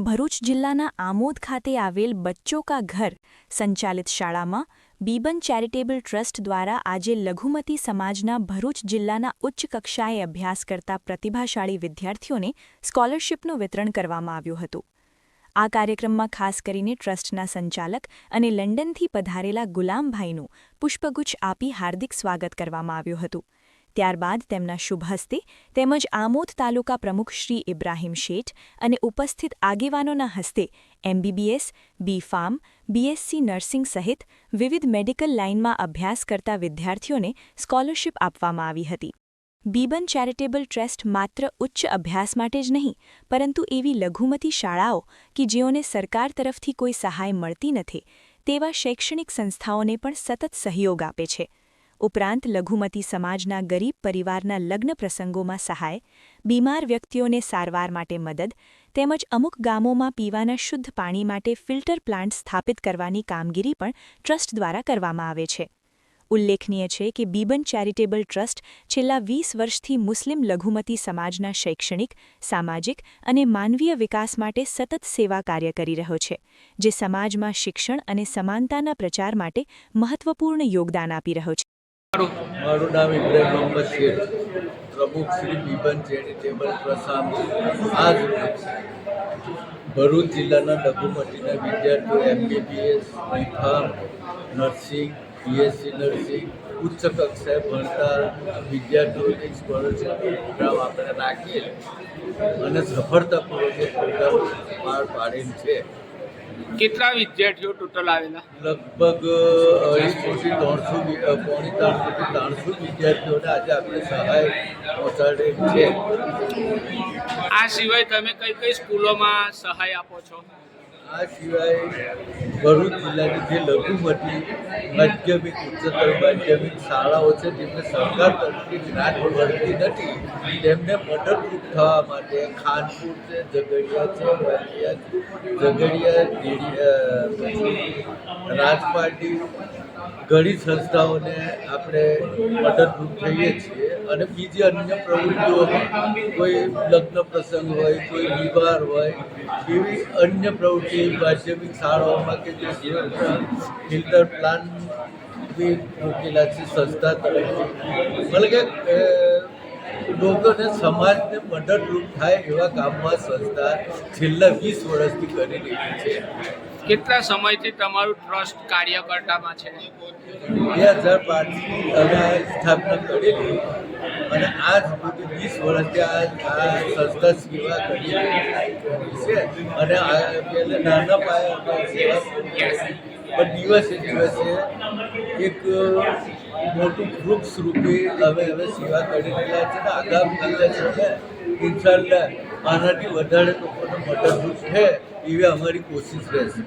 ભરૂચ જિલ્લાના આમોદ ખાતે આવેલ બચ્ચો કા ઘર સંચાલિત શાળામાં બીબન ચેરિટેબલ ટ્રસ્ટ દ્વારા આજે લઘુમતી સમાજના ભરૂચ જિલ્લાના ઉચ્ચ કક્ષાએ અભ્યાસ કરતા પ્રતિભાશાળી વિદ્યાર્થીઓને સ્કોલરશીપનું વિતરણ કરવામાં આવ્યું હતું. આ કાર્યક્રમમાં ખાસ કરીને ટ્રસ્ટના સંચાલક અને લંડનથી પધારેલા ગુલામભાઈનું પુષ્પગુચ્છ આપી હાર્દિક સ્વાગત કરવામાં આવ્યું હતું. ત્યારબાદ તેમના શુભ હસ્તે તેમજ આમોદ તાલુકા પ્રમુખ શ્રી ઇબ્રાહીમ શેઠ અને ઉપસ્થિત આગેવાનોના હસ્તે MBBS B pharm BSc nursing સહિત વિવિધ મેડિકલ લાઇનમાં અભ્યાસ કરતા વિદ્યાર્થીઓને સ્કોલરશીપ આપવામાં આવી હતી. બીબન ચેરિટેબલ ટ્રસ્ટ માત્ર ઉચ્ચ અભ્યાસ માટે જ નહીં, પરંતુ એવી લઘુમતી શાળાઓ કે જેઓને સરકાર તરફથી કોઈ સહાય મળતી નથી, તેવા શૈક્ષણિક સંસ્થાઓને પણ સતત સહયોગ આપે છે. ઉપરાંત લઘુમતી સમાજના ગરીબ પરિવારના લગ્ન પ્રસંગોમાં સહાય, બીમાર વ્યક્તિઓને સારવાર માટે મદદ, તેમજ અમુક ગામોમાં પીવાના શુદ્ધ પાણી માટે ફિલ્ટર પ્લાન્ટ સ્થાપિત કરવાની કામગીરી પણ ટ્રસ્ટ દ્વારા કરવામાં આવે છે. ઉલ્લેખનીય છે કે બીબન ચેરિટેબલ ટ્રસ્ટ છેલ્લા વીસ વર્ષથી મુસ્લિમ લઘુમતી સમાજના શૈક્ષણિક, સામાજિક અને માનવીય વિકાસ માટે સતત સેવા કાર્ય કરી રહ્યો છે, જે સમાજમાં શિક્ષણ અને સમાનતાના પ્રચાર માટે મહત્વપૂર્ણ યોગદાન આપી રહ્યો છે. મારું? નામ ઇબ્રાહિમ મોહમ્મદ શેઠ પ્રમુખ શ્રી બીબન ચેરિટેબલ ટ્રસ્ટ આજ ભરૂચ જિલ્લાના લઘુમતીના વિદ્યાર્થીઓ, MBBS B pharm nursing, BSc nursing, ઉચ્ચ કક્ષાએ ભણતા વિદ્યાર્થીઓને સ્કોલરશીપ પ્રોગ્રામ આપણે રાખીએ અને સફળતાપૂર્વક પ્રોગ્રામ પાર પાડેલ છે. કેટલા વિદ્યાર્થીઓ ટોટલ આવેલા? લગભગ અઢીસોથી ત્રણસો પોણી ત્રણસોથી ત્રણસો વિદ્યાર્થીઓને આજે આપણે સહાય પહોંચાડેલ છે. આ સિવાય તમે કઈ કઈ સ્કૂલોમાં સહાય આપો છો? આ સિવાય ભરૂચ જિલ્લાની જે લઘુમતી માધ્યમિક, ઉચ્ચતર માધ્યમિક શાળાઓ છે જેમને સરકાર તરફથી ગ્રાન્ટ મળતી નથી. તેમને મદદરૂપ થવા માટે ખાનપુર છે, ઝઘડિયા છે ઝઘડિયા રાજપાટી ઘણી સંસ્થાઓને આપણે મદદરૂપ થઈએ છીએ. અને બીજી અન્ય પ્રવૃત્તિઓમાં કોઈ લગ્ન પ્રસંગ હોય, કોઈ વિવાહ હોય, એવી અન્ય પ્રવૃત્તિ માધ્યમિક શાળાઓમાં કે જે ફિલ્ટર પ્લાન મૂકેલા છે સંસ્થા તરફથી મતલબ કે લોકોને સમાજને મદદરૂપ થાય એવા કામમાં સંસ્થા છેલ્લા વીસ વર્ષથી કરી રહી છે. કેટલા સમયથી તમારું ટ્રસ્ટ કાર્યકર્તામાં છે? બે હજાર પાંચથી અમે સ્થાપના કરેલી અને આજ સુધી વીસ વર્ષથી આ આ સંસ્થા સેવા કરી રહી છે. અને આ પહેલે નાના પાયે સેવા પણ દિવસે દિવસે એક મોટું વૃક્ષ રૂપે અમે હવે સેવા કરી રહ્યા છે ને આગામી છે ઇન્શાલ્લા આનાથી વધારે લોકોને મદદરૂપ છે એવી અમારી કોશિશ રહેશે.